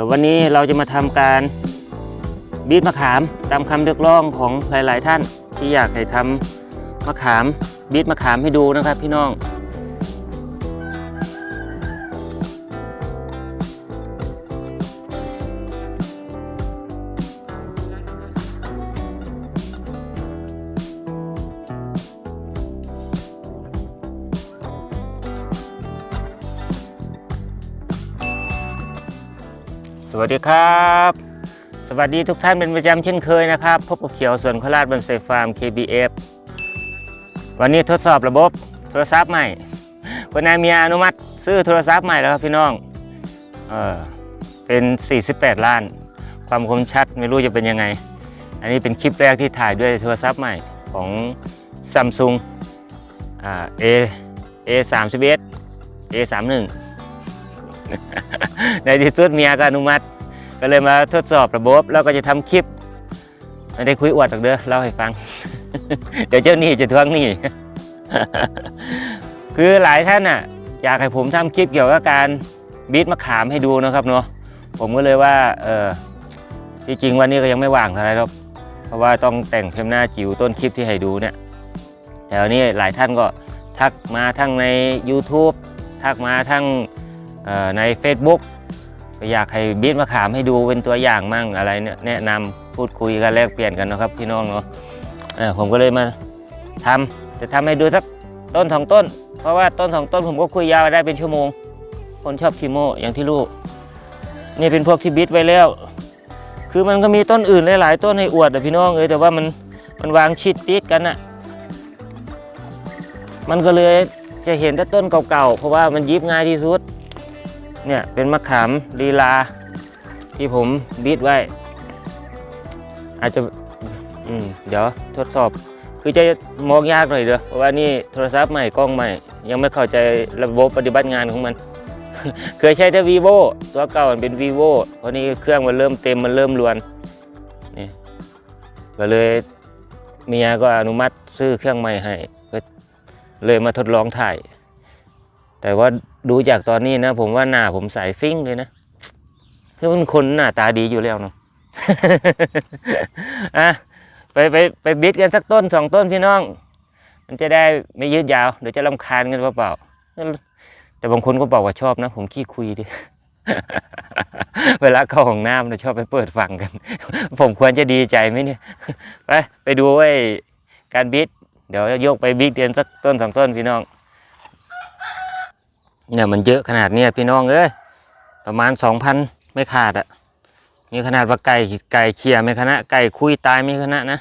ดี๋ยววันนี้เราจะมาทำการบีบมะขามตามคำเรียกร้องของหลาย ๆ ท่าน ที่อยากให้ทำมะขามบีบมะขามให้ดูนะครับ พี่น้อง สวัสดีครับ สวัสดีทุกท่านเป็นประจำเช่นเคยนะครับ พบกับเขียวสวนโคราชบนไซฟาร์ม KBF วันนี้ทดสอบระบบโทรศัพท์ใหม่คุณนายเมียอนุมัติ ซื้อโทรศัพท์ใหม่แล้วครับพี่น้อง เออเป็น 48 ล้าน ความคมชัดไม่รู้จะเป็นยังไง อันนี้เป็นคลิปแรกที่ถ่ายด้วยโทรศัพท์ใหม่ของ Samsung อ่า A A 3 1 A 3 1ในที่สุดเมียก็อนุมัติ ก็เลยมาทดสอบระบบ แล้วก็จะทำคลิปไม่ได้คุยอวดหรอกเด้อเล่าให้ฟัง เดี๋ยวเจ้าหนี้จะทวงหนี้คือหลายท่านอะ อยากให้ผมทำคลิปเกี่ยวกับการบีทมะขามให้ดูนะครับเนาะผมก็เลยว่าเออที่จริงวันนี้ก็ยังไม่ว่างเท่าไหรหรอกเพราะว่าต้องแต่งเทมหน้าจิ๋วต้นคลิปที่ให้ดูเนี่ยแต่วันนี้หลายท่านก็ทักมาทั้งใน YouTube ทักมาทั้งใน Facebook ก็อยากให้บีทมะขามให้ดูเป็นตัวอย่างมั่งอะไรเนี่ยแนะนำพูดคุยกันแลกเปลี่ยนกันนะครับพี่น้องเนาะผมก็เลยมาทำจะทำให้ดูสักต้นสองต้น เพราะว่าต้นสองต้นผมก็คุยยาวได้เป็นชั่วโมง คนชอบคีโมอย่างที่รู้นี่เป็นพวกที่บีทไว้แล้ว คือมันก็มีต้นอื่นหลาย ๆ ต้นให้อวดอะพี่น้องเอ้ยแต่ว่ามันมันวางชิดติดกันอะมันก็เลยจะเห็นแต่ต้นเก่าๆเพราะว่ามันยิบง่ายที่สุด เนี่ยเป็นมะขามลีลา ที่ผมบีทไว้ อาจจะอืมเดี๋ยวทดสอบ คือจะมองยากหน่อยเด้อเพราะว่านี่โทรศัพท์ใหม่กล้องใหม่ ยังไม่เข้าใจระบบปฏิบัติงานของมัน เคยใช้แต่ vivo ตัวเก่ามันเป็น vivo เพราะนี้เครื่องมันเริ่มเต็มมันเริ่มรวนนี่ก็เลยเมียก็อนุมัติซื้อเครื่องใหม่ให้ก็เลยมาทดลองถ่าย แต่ว่า ดูจากตอนนี้นะ ผมว่าหน้าผมใสฟิ้งเลยนะคือมันคนหน้าตาดีอยู่แล้วเนาะอะไปไปไปบิดกันสักต้นสองต้นพี่น้อง มันจะได้ไม่ยืดยาวเดี๋ยวจะรำคาญกันเปล่าๆแต่บางคนก็บอกว่าชอบนะ ผมขี้คุยดิเวลาเข้าห้องน้ำเราชอบไปเปิดฟังกัน ผมควรจะดีใจไหมเนี่ย ไปไปดูไอ้การบิด เดี๋ยวยกไปบิดเดือนสักต้นสองต้นพี่น้อง เนี่ยมันเยอะขนาดเนี้ยพี่น้องเอ้ยประมาณสองพันไม่ขาดอะนี่ขนาดว่าไก่ไก่เขี่ยไม่คณะไก่คุยตายไม่คณะนะ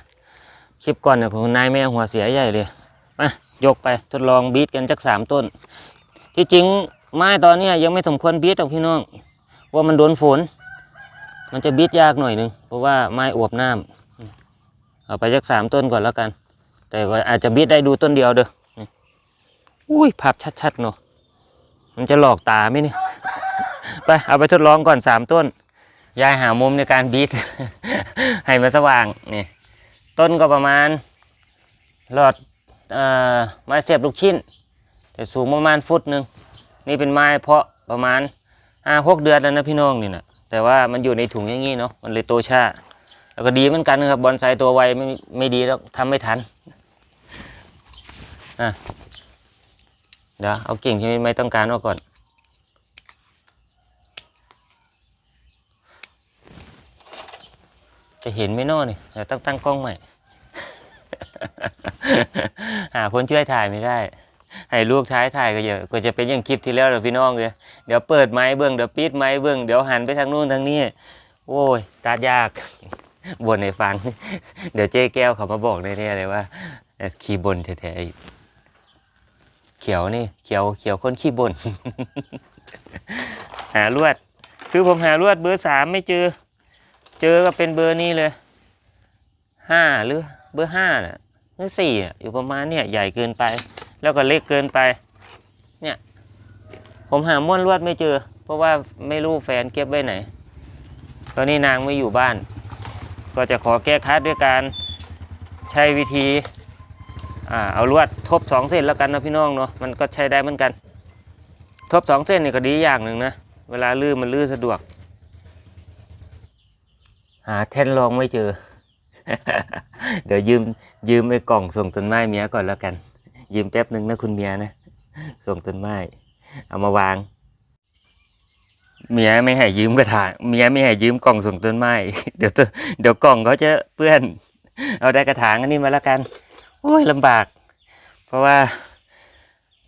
คลิปก่อนเนี่ยของนายแม่หัวเสียใหญ่เลยมายกไปทดลองบีทกันจักสามต้น ที่จริงไม้ตอนเนี้ยยังไม่สมควรบีทหรอกพี่น้องว่ามันโดนฝน มันจะบีทยากหน่อยนึงเพราะว่าไม้อวบน้ำเอาไปจักสามต้นก่อนแล้วกัน แต่ก็อาจจะบีทได้ดูต้นเดียวเด้ออุ้ยภาพชัดๆเนาะ มันจะหลอกตาไหมเนี่ยไปเอาไปทดลองก่อนสามต้น ยายหามุมในการบีทให้มันสว่างนี่ต้นก็ประมาณหลอดอ่อไม้เสียบลูกชิ้น แต่สูงประมาณฟุตหนึ่งนี่เป็นไม้เพาะประมาณห้าหกเดือนแล้วนะพี่น้องนี่นะแต่ว่ามันอยู่ในถุงอย่างงี้เนาะมันเลยโตช้าแล้วก็ดีเหมือนกันครับบอนไซตัวไวไม่ไม่ดีแล้วทำไม่ทันอะ เดี๋ยวเอากิ่งที่ไม่ต้องการออกก่อน จะเห็นไมเน้อนี่เดี๋ยวต้องตั้งกล้องใหม่ หาคนช่วยถ่ายไม่ได้ ให้ลูกท้ายถ่ายก็เยอะก็จะเป็นอย่างคลิปที่แล้วเดี๋ยวพี่น้องเลยเดี๋ยวเปิดไม้เบื้องเดี๋ยวปิดไม้เบื้องเดี๋ยวหันไปทางนู้นทางนี้ โอ้ยตายากบ่นให้ฟัง เดี๋ยวเจ๊แก้วเขามาบอกแน่ๆเลยว่าขี้บ่นแท้ๆอยู่ เขียวนี่เขียวเขียวคนขี้บ่นหาลวด คือผมหาลวดเบอร์สามไม่เจอ เจอก็เป็นเบอร์นี้เลยห้าหรือเบอร์ห้าน่ะหรือสี่อะอยู่ประมาณเนี่ยใหญ่เกินไป แล้วก็เล็กเกินไป เนี่ย ผมหาม้วนลวดไม่เจอ เพราะว่าไม่รู้แฟนเก็บไว้ไหน ตอนนี้นางไม่อยู่บ้าน ก็จะขอแก้คัดด้วยการใช้วิธี อ่าเอาลวดทบสองเส้นแล้วกันนะพี่น้องเนาะมันก็ใช้ได้เหมือนกัน ทบสองเส้นนี่ก็ดีอย่างหนึ่งนะเวลาลื้อมันลื้อสะดวก หาแท่นรองไม่เจอ เดี๋ยวยืมยืมไอ้กล่องส่งต้นไม้เมียก่อนแล้วกัน ยืมแป๊บหนึ่งนะคุณเมียนะส่งต้นไม้เอามาวาง เมียไม่ให้ยืมกระถางเมียไม่ให้ยืมกล่องส่งต้นไม้เดี๋ยวเดี๋ยวกล่องเขาจะเปื้อน เอาได้กระถางอันนี้มาแล้วกัน โอ้ยลำบาก เพราะว่า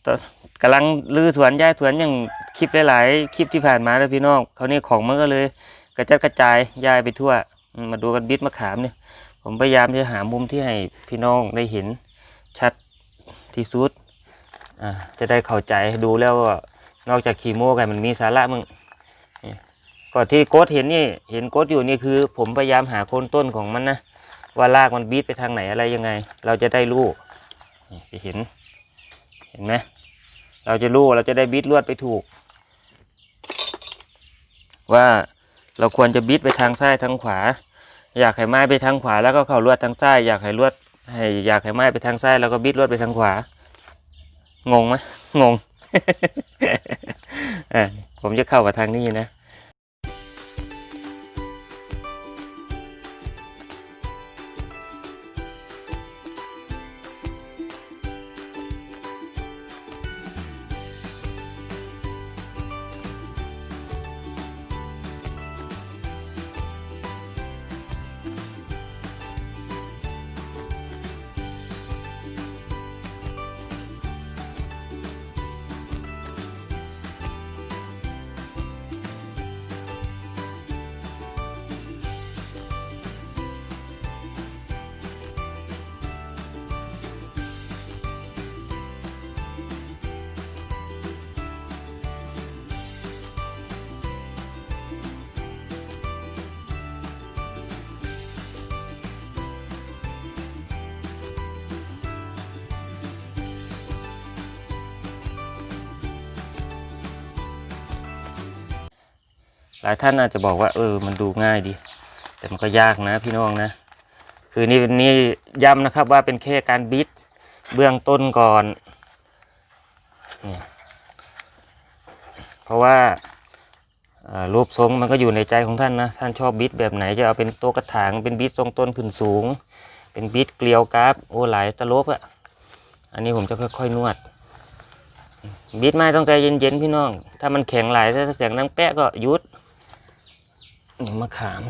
ตอนกำลังรื้อสวนย้ายสวนอย่างคลิปหลาย ๆ คลิปที่ผ่านมาแล้วพี่น้องเขานี่ของมันก็เลย กระจัดกระจายย้ายไปทั่ว มาดูกันบิดมะขามเนี่ย ผมพยายามจะหามุมที่ให้พี่น้องได้เห็นชัดที่สุดจะได้เข้าใจดูแล้วว่านอกจากขีโมกันมันมีสาระมึงก่อนที่โกดเห็นนี่เห็นโกดอยู่นี่คือ ผมพยายามหาโคนต้นของมันนะ ว่ารากมันบีดไปทางไหนอะไรยังไง เราจะได้รู้จะเห็น เห็นไหมเราจะรู้เราจะได้บีดลวดไปถูก ว่าเราควรจะบีดไปทางซ้ายทางขวา อยากให้ไม้ไปทางขวา แล้วก็เข้าลวดทางซ้าย อยากให้ลวดให้อยากให้ไม้ไปทางซ้ายแล้วก็บีดลวดไปทางขวางงไหมงงอ่ผมจะเข้ามาทางนี้นะ หลายท่านอาจจะบอกว่าเออมันดูง่ายดี แต่มันก็ยากนะพี่น้องนะ คือนี่นี่ย้ำนะครับว่าเป็นแค่การบิดเบื้องต้นก่อนนี่เพราะว่ารูปทรงมันก็อยู่ในใจของท่านนะ ท่านชอบบิดแบบไหนจะเอาเป็นต๊ะกระถางเป็นบิดทรงต้นขึ้นสูง เป็นบิดเกลียวกราฟโอ้หลายตลบอะอันนี้ผมจะค่อยๆนวดบิดไม้ต้องใจเย็นๆพี่น้อง ถ้ามันแข็งหลายถ้าเสียงดังแปะก็ยุด นี่มะขาม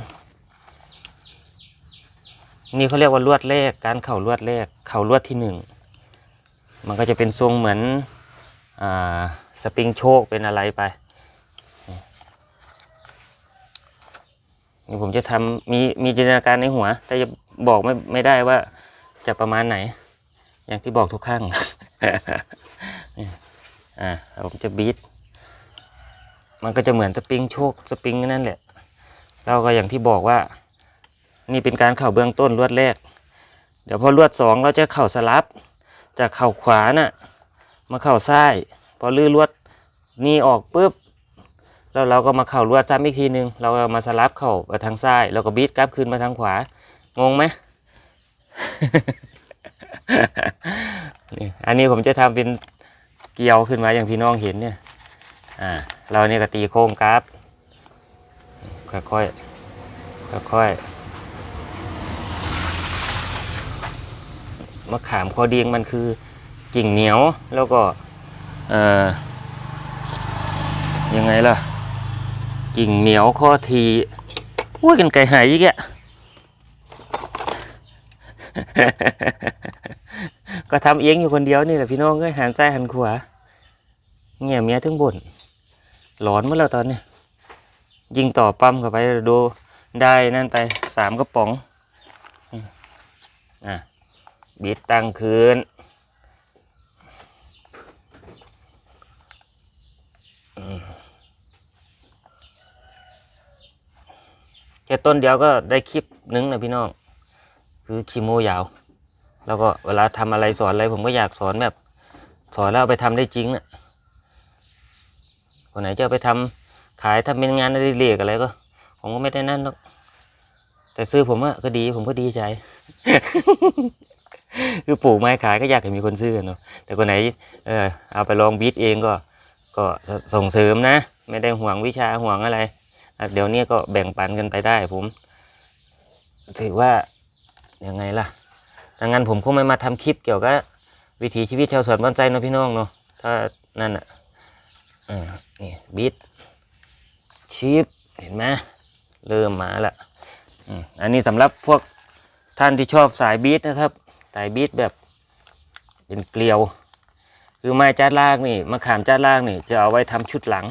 นี่เขาเรียกว่าลวดแรก การเข่าลวดแรก เข่าลวดที่หนึ่ง มันก็จะเป็นทรงเหมือนอ่าสปริงโชคเป็นอะไรไป นี่ผมจะทำมีมีจินตนาการในหัว แต่จะบอกไม่ไม่ได้ว่าจะประมาณไหน อย่างที่บอกทุกครั้งอ่าผมจะบีทมันก็จะเหมือนสปริงโชคสปริงนั่นแหละ เราก็อย่างที่บอกว่า นี่เป็นการเข่าเบื้องต้นลวดแรก เดี๋ยวพอลวดสองเราจะเข่าสลับ จากเข่าขวาน่ะมาเข่าซ้าย พอลื้อลวดนี่ออกปุ๊บแล้วเราก็มาเข่าลวดซ้ำอีกทีหนึ่งเราก็มาสลับเข่าไปทางซ้ายแล้วก็บีทกลับคืนมาทางขวางงไหมนี่อันนี้ผมจะทำเป็นเกลียวขึ้นมาอย่างพี่น้องเห็นเนี่ย อ่า เราเนี่ยก็ตีโค้งกราฟ ค่อยๆค่อยๆมะขามคอเดียงมันคือกิ่งเหนียวแล้วก็ยังไงล่ะ กิ่งเหนียวข้อทีอุ้ยกันไก่หายอีกอะก็ทำเองอยู่คนเดียวนี่แหละพี่น้องก็หันซ้ายหันขวาเงี่ยเมียถึงบ่นหลอนเมื่อแล้วตอนเนี้ย ยิงต่อปั๊มเข้าไปดูได้นั่นไปสามกระป๋องอะบิดตั้งคืนอืมแค่ต้นเดียวก็ได้คลิปหนึงนะพี่น้อง คือคีโมยาว แล้วก็เวลาทำอะไรสอนอะไรผมก็อยากสอนแบบ สอนแล้วไปทำได้จริงนะ่ะคนไหนจะไปทำ ขายทำเป็นงานอดิเรกอะไรก็ ผมก็ไม่ได้นั่นหรอกแต่ซื้อผมอะก็ดีผมก็ดีใจ คือปลูกไม้ขายก็อยากให้มีคนซื้อนเนาะแต่คนไหน เออเอาไปลองบีทเองก็ก็ส่งเสริมนะ ไม่ได้ห่วงวิชาห่วงอะไระเดี๋ยวนี้ก็แบ่งปันกันไปได้ผม ถือว่ายังไงล่ะดังนั้นผมคงไม่มาทำคลิปเกี่ยวกับวิถีชีวิตชาวสวนบ้านใจเนาะพี่น้องเนาะถ้านั่นอะอ่านี่บิด ชีพเห็นไหมเริ่มมาละอืมอันนี้สำหรับพวกท่านที่ชอบสายบีทนะครับ สายบีทแบบเป็นเกลียว คือไม้จัดลากนี่มะขามจัดลากนี่จะเอาไว้ทำชุดหลัง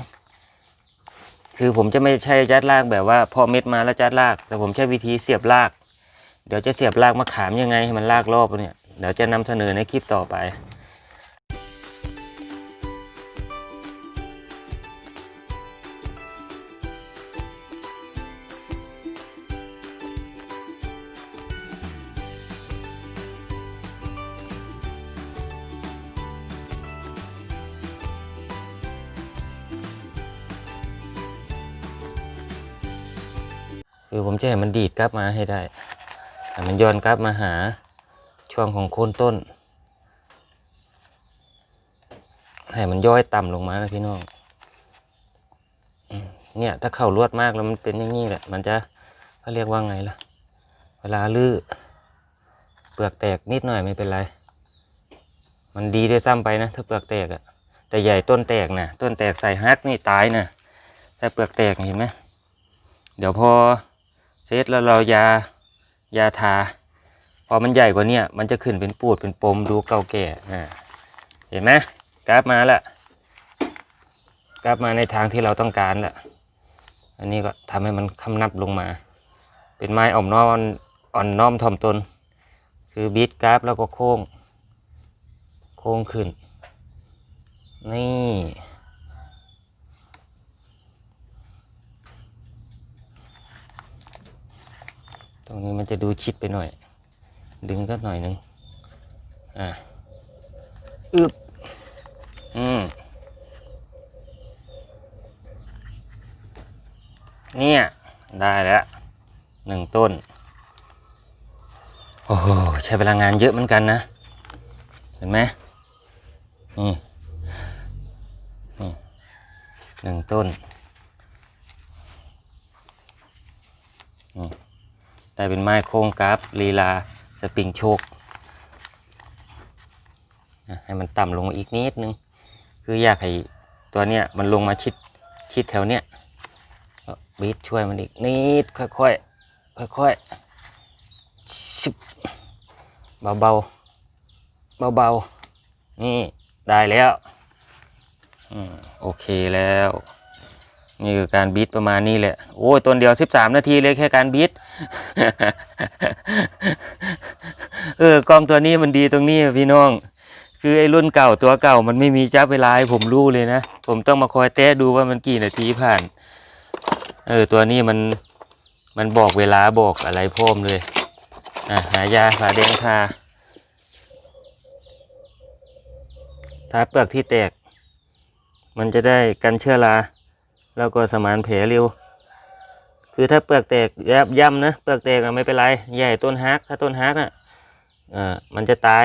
คือผมจะไม่ใช่จัดลากแบบว่าพอเม็ดมาแล้วจัดลาก แต่ผมใช้วิธีเสียบลาก เดี๋ยวจะเสียบลากมะขามยังไงให้มันลากรอบเนี่ยเดี๋ยวจะนำเสนอในคลิปต่อไป จะให้มันดีดกลับมาให้ได้ให้มันย้อนกลับมาหาช่วงของโคนต้น ให้มันย่อยต่ำลงมานะพี่น้องเนี่ย ถ้าเข่าลวดมากแล้วมันเป็นอย่างนี้แหละ มันจะเขาเรียกว่าไงล่ะ เวลาลื้อเปลือกแตกนิดหน่อยไม่เป็นไร มันดีด้วยซ้ำไปนะ ถ้าเปลือกแตกอะแต่ใหญ่ต้นแตกนะต้นแตกใส่ฮักนี่ตายนะแต่เปลือกแตกเห็นไหมเดี๋ยวพอ เซตแล้วเรายายาทา พอมันใหญ่กว่านี้มันจะขึ้นเป็นปูดเป็นปมดูเก่าแก่อ่าเห็นไหมกราฟมาแล้วกราฟมาในทางที่เราต้องการแล้วอันนี้ก็ทำให้มันคำนับลงมา เป็นไม้อ่อมน้อมอ่อนน้อมถ่อมตน คือบีทกราฟแล้วก็โค้ง โค้งขึ้น นี่ ตรงนี้มันจะดูชิดไปหน่อย ดึงก็หน่อยหนึ่งอะอึบอืมเนี่ยได้แล้วหนึ่งต้น โอ้โหใช้พลังงานเยอะเหมือนกันนะ เห็นไหมนี่นี่หนึ่งต้นนี่ ได้เป็นไม้โค้งกราฟลีลาสปริงโชคให้มันต่ำลงมาอีกนิดนึง คืออยากให้ตัวเนี้ยมันลงมาชิดชิดแถวเนี้ยก็บีทช่วยมันอีกนิดค่อยๆค่อยๆชิบเบาๆเบาๆนี่ได้แล้วอืมโอเคแล้ว นี่คือการบีทประมาณนี้แหละ โอ้ยต้นเดียว13นาทีเลยแค่การบีทเออกล้องตัวนี้มันดีตรงนี้พี่น้อง คือไอ้รุ่นเก่าตัวเก่ามันไม่มีจับเวลาให้ผมรู้เลยนะ ผมต้องมาคอยแตะดูว่ามันกี่นาทีผ่าน เออตัวนี้มันมันบอกเวลาบอกอะไรพร้อมเลย อะหายาฝาแดงทาทาเปลือกที่แตก มันจะได้กันเชื้อรา แล้วก็สมานแผลเร็ว คือถ้าเปลือกแตกยับย่ำนะเปลือกแตกไม่เป็นไรใหญ่ต้นฮักถ้าต้นฮักอะมันจะตาย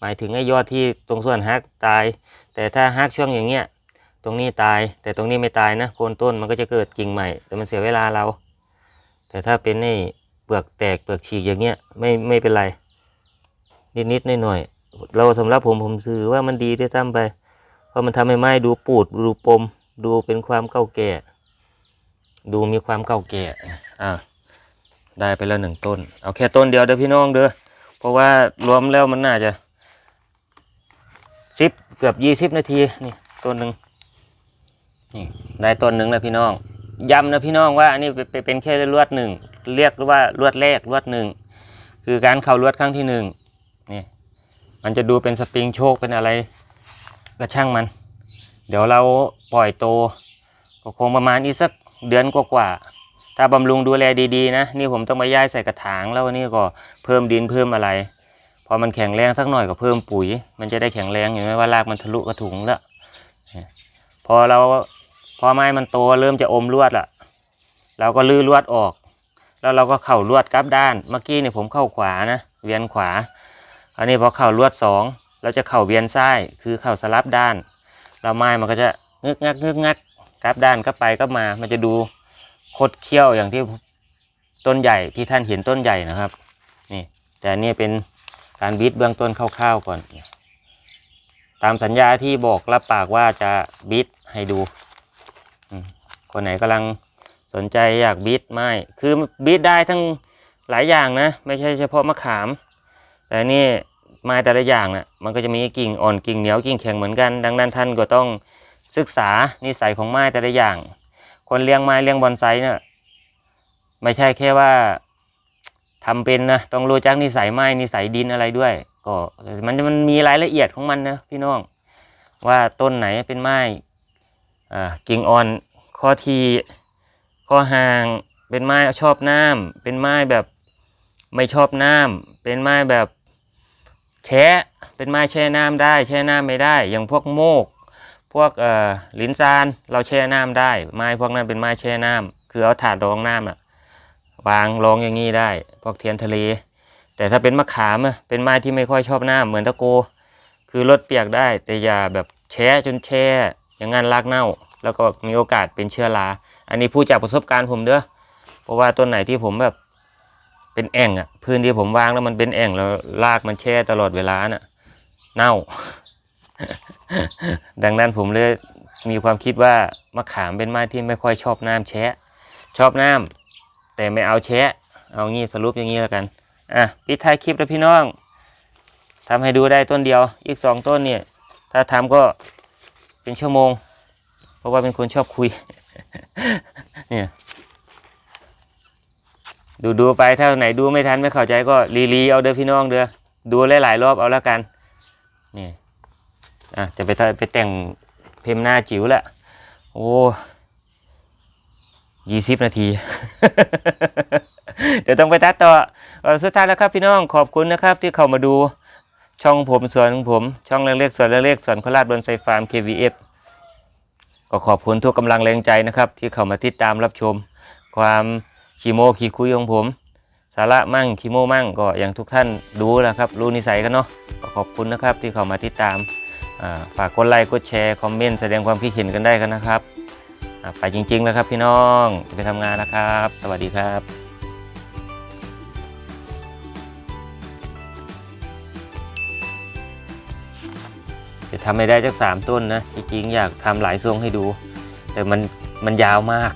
หมายถึงไอ้ยอดที่ตรงส่วนฮักตาย แต่ถ้าฮักช่วงอย่างเงี้ยตรงนี้ตาย แต่ตรงนี้ไม่ตายนะโคนต้นมันก็จะเกิดกิ่งใหม่ แต่มันเสียเวลาเรา แต่ถ้าเป็นไอ้เปลือกแตกเปลือกฉีกอย่างเงี้ยไม่ไม่เป็นไร นิดนิดหน่อยหน่อยเราสำหรับผมผมถือว่ามันดีด้วยซ้ำไป เพราะมันทำให้ไม้ดูปูดดูปม ดูเป็นความเก่าแก่ ดูมีความเก่าแก่อะได้ไปแล้วหนึ่งต้น เอาแค่ต้นเดียวเด้อพี่น้องเด้อเพราะว่ารวมแล้วมันน่าจะสิบเกือบยี่สิบนาทีนี่ต้นหนึ่งนี่ได้ต้นหนึ่งแล้วพี่น้องย้ำนะพี่น้องว่าอันนี้เป็นเป็นแค่ลวดหนึ่งเรียกว่าลวดแรกลวดหนึ่งคือการเข่าลวดครั้งที่หนึ่งนี่มันจะดูเป็นสปริงโชคเป็นอะไรก็ช่างมัน เดี๋ยวเราปล่อยโตก็คงประมาณอีกสักเดือนกว่าๆถ้าบำรุงดูแลดีๆ นะ นี่ผมต้องมาย้ายใส่กระถางแล้วนี่ก็เพิ่มดินเพิ่มอะไร พอมันแข็งแรงสักหน่อยก็เพิ่มปุ๋ย มันจะได้แข็งแรงเห็นไหมว่ารากมันทะลุกระถุงแล้วพอเราพอไม้มันโตเริ่มจะอมลวดละเราก็ลื้อลวดออก แล้วเราก็เข่าลวดกลับด้านเมื่อกี้เนี่ยผมเข้าขวานะเวียนขวา อันนี้พอเข่าลวดสองเราจะเข่าเวียนซ้ายคือเข่าสลับด้าน เราไม้มันก็จะงึกงักงึกงักกลับด้านก็ไปก็มา มันจะดูคดเคี้ยวอย่างที่ต้นใหญ่ที่ท่านเห็นต้นใหญ่นะครับ นี่ แต่นี่เป็นการบีทเบื้องต้นคร่าวๆก่อน ตามสัญญาที่บอกรับปากว่าจะบีทให้ดู คนไหนกำลังสนใจอยากบีทไม่ คือบีทได้ทั้งหลายอย่างนะ ไม่ใช่เฉพาะมะขาม แต่นี่ ไม้แต่ละอย่างน่ะมันก็จะมีกิ่งอ่อนกิ่งเหนียวกิ่งแข็งเหมือนกัน ดังนั้นท่านก็ต้องศึกษานิสัยของไม้แต่ละอย่าง คนเลี้ยงไม้เลี้ยงบอนไซเนี่ยไม่ใช่แค่ว่าทำเป็นนะต้องรู้จักนิสัยไม้นิสัยดินอะไรด้วย ก็มันมันมีรายละเอียดของมันนะพี่น้อง ว่าต้นไหนเป็นไม้กิ่งอ่อนข้อทีข้อห่างเป็นไม้ชอบน้ำเป็นไม้แบบไม่ชอบน้ำเป็นไม้แบบ แช่เป็นไม้แช่น้ำได้แช่น้ำไม่ได้ อย่างพวกโมก พวกเอ่อลิ้นซานเราแช่น้ำได้ ไม้พวกนั้นเป็นไม้แช่น้ำคือเอาถาดรองน้ำอะวางรองอย่างนี้ได้ พวกเทียนทะเล แต่ถ้าเป็นมะขามอะเป็นไม้ที่ไม่ค่อยชอบน้ำเหมือนตะโก คือลดเปียกได้ แต่อย่าแบบแช่จนแช่อย่างนั้นรากเน่า แล้วก็มีโอกาสเป็นเชื้อราอันนี้พูดจากประสบการณ์ผมเด้อเพราะว่าต้นไหนที่ผมแบบเป็นแอ่งอะ พื้นที่ผมวางแล้วมันเป็นแอ่งแล้วรากมันแช่ตลอดเวลาน่ะ เน่า ดังนั้นผมเลยมีความคิดว่ามะขามเป็นไม้ที่ไม่ค่อยชอบน้ำแชะ ชอบน้ำแต่ไม่เอาแชะ เอางี้สรุปอย่างนี้แล้วกันอะปิดท้ายคลิปแล้วพี่น้องทำให้ดูได้ต้นเดียว อีกสองต้นเนี่ย ถ้าทำก็เป็นชั่วโมง เพราะว่าเป็นคนชอบคุย เนี่ย ดูดูไปถ้าไหนดูไม่ทันไม่เข้าใจก็รีรีเอาเด้อพี่น้องเด้อดูหลายๆรอบเอาแล้วกันนี่อะจะไปไปแต่งเพมหน้าจิ๋วละโอ้ยี่สิบนาที เดี๋ยวต้องไปตัดต่อเออสุดท้ายแล้วครับพี่น้องขอบคุณนะครับที่เข้ามาดูช่องผมส่วนของผม ช่องเล็กๆส่วนเล็กๆส่วนโคราชบนไซฟาร์ม KVF ก็ขอบคุณทุกกำลังแรงใจนะครับ ที่เข้ามาติดตามรับชม ความ ขี้โมขี้คุยของผม สาระมั่งขี้โมมั่งก็อย่างทุกท่านรู้แล้วครับ รู้นิสัยกันเนาะก็ขอบคุณนะครับที่เข้ามาติดตามฝากกดไลค์กดแชร์คอมเมนต์แสดงความคิดเห็นกันได้กันนะครับไปจริง ๆ แล้วครับพี่น้องจะไปทำงานนะครับ สวัสดีครับจะทำให้ได้จักสามต้นนะ จริงๆ อยากทำหลายทรงให้ดู แต่มันมันยาวมาก